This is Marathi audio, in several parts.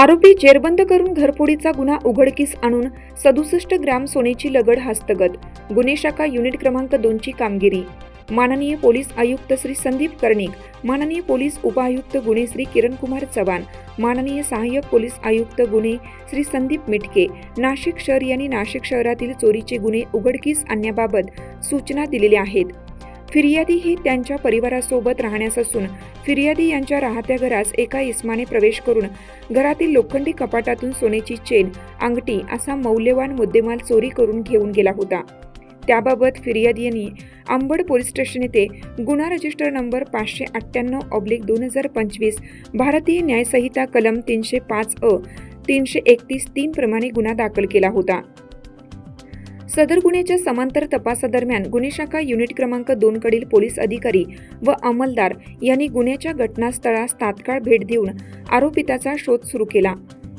आरोपी जेरबंद करून घरफोडीचा गुन्हा उघडकीस आणून सदुसष्ट ग्रॅम सोनेची लगड हस्तगत. गुन्हे शाखा युनिट क्रमांक दोनची कामगिरी. माननीय पोलीस आयुक्त श्री संदीप कर्णिक माननीय पोलीस उपआयुक्त गुन्हे श्री किरणकुमार चव्हाण माननीय सहाय्यक पोलीस आयुक्त गुन्हे श्री संदीप मिटके नाशिक शहर यांनी नाशिक शहरातील चोरीचे गुन्हे उघडकीस आणण्याबाबत सूचना दिलेल्या आहेत. फिर्यादी ही त्यांच्या परिवारासोबत राहण्यास असून फिर्यादी यांच्या राहत्या घरास एका इस्माने प्रवेश करून घरातील लोखंडी कपाटातून सोन्याची चेन अंगठी असा मौल्यवान मुद्देमाल चोरी करून घेऊन गेला होता. त्याबाबत फिर्यादी यांनी अंबड पोलीस स्टेशन येथे गुन्हा रजिस्टर नंबर पाचशे अठ्ठ्याण्णव ऑब्लिक दोन हजार पंचवीस भारतीय न्यायसंहिता कलम तीनशे पाच अ तीनशे एकतीस तीन प्रमाणे गुन्हा दाखल केला होता. सदर गुन्ह्याच्या समांतर तपासादरम्यान गुन्हे शाखा युनिट क्रमांक दोन कडील पोलीस अधिकारी व अंमलदार यांनी गुन्ह्याच्या घटनास्थळास तात्काळ भेट देऊन आरोपिताचा शोध सुरू केला.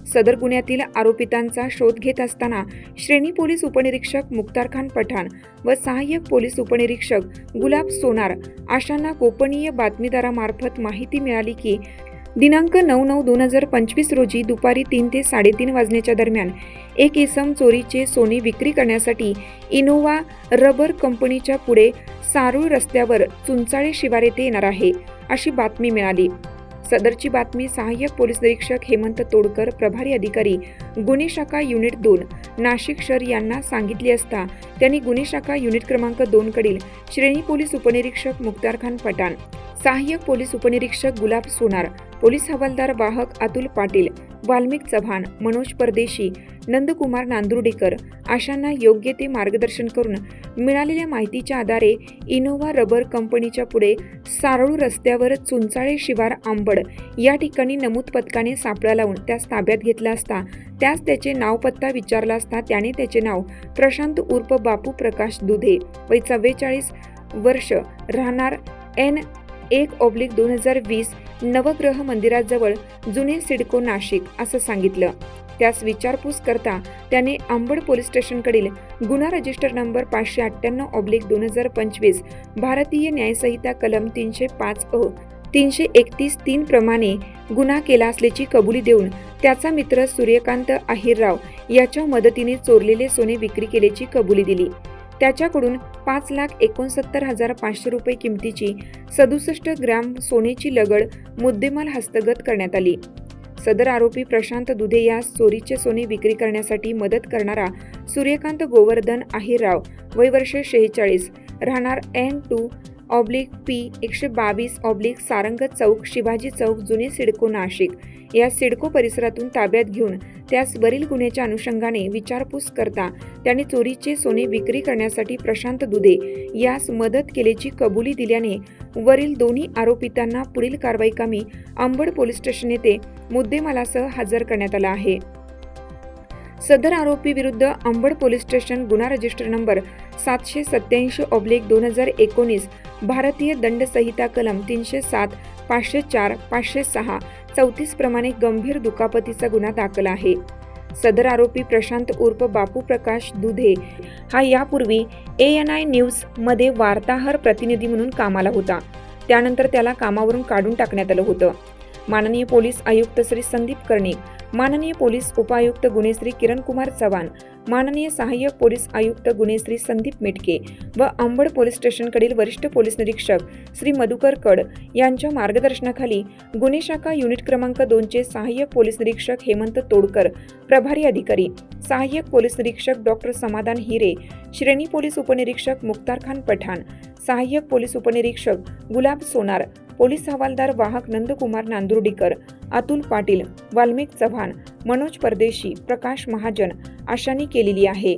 सदर गुन्ह्यातील आरोपितांचा शोध घेत असताना श्रेणी पोलीस उपनिरीक्षक मुक्तार खान पठाण व सहाय्यक पोलीस उपनिरीक्षक गुलाब सोनार अशांना गोपनीय बातमीदारामार्फत माहिती मिळाली की दिनांक नऊ नऊ दोन हजार पंचवीस रोजी दुपारी तीन ते साडेतीन वाजण्याच्या दरम्यान एक इसम चोरीचे सोने विक्री करण्यासाठी इनोवा रबर कंपनीच्या पुढे सारूळ रस्त्यावर चुंचाळे शिवार येथे येणार आहे अशी बातमी मिळाली. सदरची बातमी सहाय्यक पोलीस निरीक्षक हेमंत तोडकर प्रभारी अधिकारी गुन्हे शाखा युनिट दोन नाशिक शहर यांना सांगितली असता त्यांनी गुन्हे शाखा युनिट क्रमांक दोनकडील श्रेणी पोलीस उपनिरीक्षक मुख्तार खान पठाण सहाय्यक पोलीस उपनिरीक्षक गुलाब सोनार पोलीस हवालदार वाहक अतुल पाटील वाल्मिक चव्हाण मनोज परदेशी नंदकुमार नांदुर्डेकर अशांना योग्य ते मार्गदर्शन करून मिळालेल्या माहितीच्या आधारे इनोव्हा रबर कंपनीच्या पुढे सारळू रस्त्यावर चुंचाळे शिवार आंबड या ठिकाणी नमूद पथकाने सापळा लावून त्यास ताब्यात घेतला असता त्यास त्याचे नाव पत्ता विचारला असता त्याने त्याचे नाव प्रशांत उर्फ बापू प्रकाश दुधे वय चव्वेचाळीस वर्ष राहणार एन. एक ऑब्लिक दोन हजार वीस नवग्रह मंदिराजवळ जुने सिडको नाशिक असं सांगितलं. त्यास विचारपूस करता त्याने अंबड पोलीस स्टेशनकडील गुन्हा रजिस्टर नंबर पाचशे अठ्ठ्याण्णव ऑब्लिक दोन हजार पंचवीस भारतीय न्यायसंहिता कलम तीनशे पाच अ तीनशे एकतीस तीन प्रमाणे गुन्हा केला असल्याची कबुली देऊन त्याचा मित्र सूर्यकांत आहिरराव याच्या मदतीने चोरलेले सोने विक्री केल्याची कबुली दिली. त्याच्याकडून पाच लाख एकोणसत्तर हजार पाचशे रुपये किमतीची सदुसष्ट ग्रॅम सोनेची लगड मुद्देमाल हस्तगत करण्यात आली. सदर आरोपी प्रशांत दुधे यास चोरीचे सोने विक्री करण्यासाठी मदत करणारा सूर्यकांत गोवर्धन आहिरराव वय वर्ष शेहेचाळीस राहणार एन टू ऑब्लिक पी एकशे बावीस ऑब्लिक सारंग चौक शिवाजी चौक जुने सिडको नाशिक. या सिडको परिसरातून ताब्यात घेऊन त्यास वरील गुन्ह्याच्या अनुषंगाने विचारपूस करता त्याने चोरीचे सोने विक्री करण्यासाठी प्रशांत दुधे यास मदत केल्याची कबुली दिल्याने वरील दोन्ही आरोपितांना पुढील कारवाई कामी अंबड पोलीस स्टेशन येथे मुद्देमालासह हजर करण्यात आला आहे. सदर आरोपी विरुद्ध अंबड पोलीस स्टेशन गुन्हा रजिस्टर नंबर सातशे सत्याऐंशी ऑब्लिक दोन हजार एकोणीस भारतीय दंड संहिता कलम तीनशे सात पाचशे चार पाचशे सहा चौतीस प्रमाणे गंभीर दुखापतीचा गुन्हा दाखल आहे. सदर आरोपी प्रशांत उर्फ बापू प्रकाश दुधे हा यापूर्वी ए एन आय न्यूजमध्ये वार्ताहर प्रतिनिधी म्हणून कामाला होता. त्यानंतर त्याला कामावरून काढून टाकण्यात आलं होतं. माननीय पोलीस आयुक्त श्री संदीप कर्णिक माननीय पोलीस उपायुक्त गुणेश्री किरणकुमार चव्हाण माननीय सहाय्यक पोलीस आयुक्त गुणेश्री संदीप मिटके व अंबड पोलीस स्टेशनकडील वरिष्ठ पोलीस निरीक्षक श्री मधुकर कड यांच्या मार्गदर्शनाखाली गुन्हे शाखा युनिट क्रमांक दोनचे सहाय्यक पोलीस निरीक्षक हेमंत तोडकर प्रभारी अधिकारी सहाय्यक पोलीस निरीक्षक डॉक्टर समाधान हिरे श्रेणी पोलीस उपनिरीक्षक मुक्तार खान पठाण सहाय्यक पोलीस उपनिरीक्षक गुलाब सोनार पोलीस हवालदार वाहक नंदकुमार नांदुर्डीकर अतुल पाटील वाल्मिक चव्हाण मनोज परदेशी प्रकाश महाजन अशांनी केलेली आहे.